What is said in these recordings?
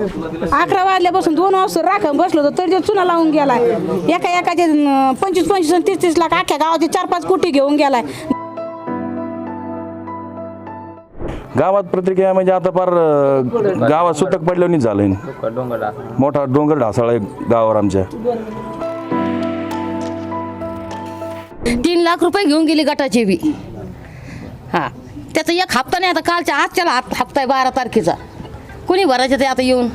अकरा वाजल्यापासून दोन वाजता राखण बसलो होतो तरी तो चुना लावून गेलाय. एका एकाचे पंचवीस पंचवीस आणि तीस तीस लाख अख्ख्या गावाचे चार पाच कोटी घेऊन गेलाय. गावात प्रतिक्रिया म्हणजे आता फार अं, गावात सुतक पडल्याने झालंय मोठा डोंगर ढासाळा आहे गावावर आमच्या. तीन लाख रुपये घेऊन गेली गटाची बी. हां. त्याचा एक हप्ता नाही आता कालच्या आजच्याला हप- हप्ता आहे बारा तारखेचा. कुणी भरायचं ते आता येऊन?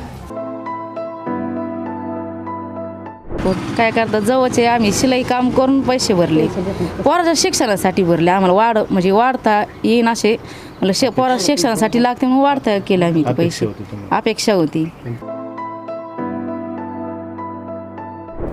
हो, काय करतात जवळचे आम्ही शिलाई काम करून पैसे भरले. पोराच्या शिक्षणासाठी भरले आम्हाला वाढ म्हणजे वाढता येईन असे. मला शे पोरा शिक्षणासाठी लागते म्हणून वाढता केलं आम्ही ते पैसे. अपेक्षा होती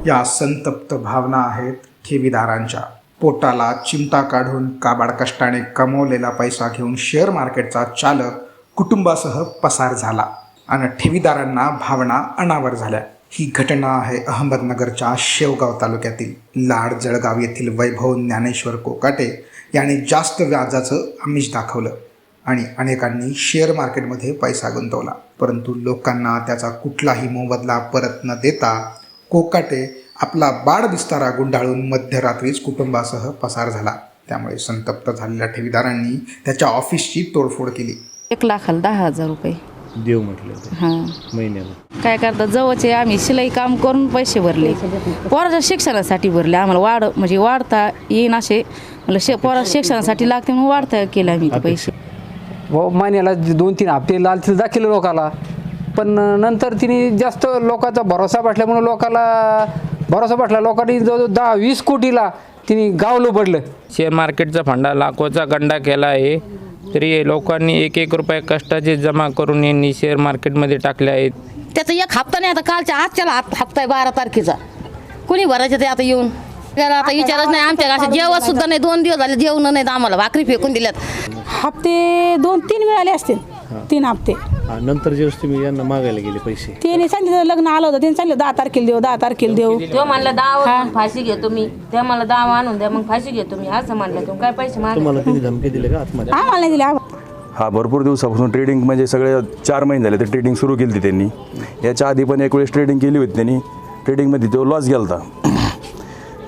या संतप्त भावना आहेत ठेवीदारांच्या. पोटाला चिमटा काढून काबाड कष्टाने कमवलेला पैसा घेऊन शेअर मार्केटचा चालक कुटुंबासह पसार झाला आणि ठेवीदारांना भावना अनावर झाल्या. ही घटना आहे अहमदनगरच्या शेवगाव तालुक्यातील लाड जळगाव येथील वैभव ज्ञानेश्वर कोकाटे याने जास्त व्याजाचं आमिष दाखवलं आणि अनेकांनी शेअर मार्केटमध्ये पैसा गुंतवला. परंतु लोकांना त्याचा कुठलाही मोबदला परत न देता कोकाटे आपला बाड विस्तारा गुंडाळून मध्यरात्रीच कुटुंबासह पसार झाला. त्यामुळे संतप्त झालेल्या ठेवीदारांनी त्याच्या ऑफिसची तोडफोड केली. एक लाखाला दहा हजार रुपये. देव म्हटलं होतं हां. महिन्याला. काय करतात जवळचे आम्ही शिलाई काम करून पैसे भरले. पोराच्या शिक्षणासाठी भरले आम्हाला वाढ म्हणजे वाढता येईन असे. मला शे पोरा शिक्षणासाठी लागते म्हणून वाढता केलं आम्ही ते पैसे. व महिन्याला दोन तीन हप्ते लालच दाखवले लोकाला. पण नंतर तिने जास्त लोकांचा भरोसा बसल्यामुळे लोकाला भरोसा बसला. लोकांनी जवळजवळ दहा वीस कोटीला तिने गाव लोबडलं शेअर मार्केटचा फंडा लाखोचा गंडा केला आहे. तरी लोकांनी एक एक रुपये कष्टाचे जमा करून यांनी शेअर मार्केटमध्ये टाकले आहेत. त्याचा एक हप्ता नाही आता कालच्या आजच्याला हप- हप्ता आहे बारा तारखेचा. कुणी भरायचं ते आता येऊन? त्याला आता विचारच नाही आमच्या असं जेवण सुद्धा नाही दोन दिवस झाले जेवण नाही आम्हाला भाकरी फेकून दिल्यात. हप्ते दोन तीन मिळाले असतील. तीन हप्ते. हा, नंतर जेव्हा तुम्ही यांना मागायला गेले पैसे. त्याने सांगितलं लग्न आलं होतं त्याने सांगितलं दहा तारखेला देऊ दहा तारखेला देऊ. तो म्हणला दहा फाशी घेतो मी. ते मला दहा आणून द्या मग फाशी घेतो मी. असं म्हणलं तू काय पैसे माग तुम्हाला तिने धमकी दिले का आत्महत्या आम्हाला नाही दिले आम्हाला. हा भरपूर दिवसापासून ट्रेडिंग म्हणजे सगळे चार महिने झाले तर ट्रेडिंग सुरू केली होती त्यांनी. याच्या आधी पण एक वेळेस ट्रेडिंग केली होती त्यांनी. ट्रेडिंगमध्ये तो लॉस गेला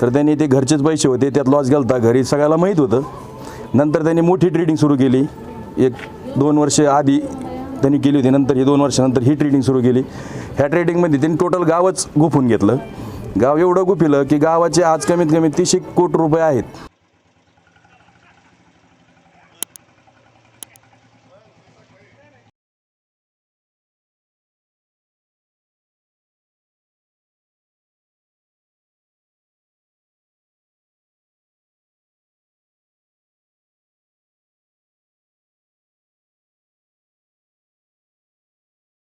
तर त्यांनी ते घरचेच पैसे होते त्यात लॉस गेला घरी सगळ्याला माहीत होतं. नंतर त्यांनी मोठी ट्रेडिंग सुरू केली. एक दोन वर्ष आधी त्यांनी केली होती नंतर ही दोन वर्षानंतर ही ट्रेडिंग सुरू केली. ह्या ट्रेडिंगमध्ये त्यांनी टोटल गावच गुफून घेतलं. गाव एवढं गुपिलं की गावाचे आज कमीत कमी तीसशे कोटी रुपये आहेत.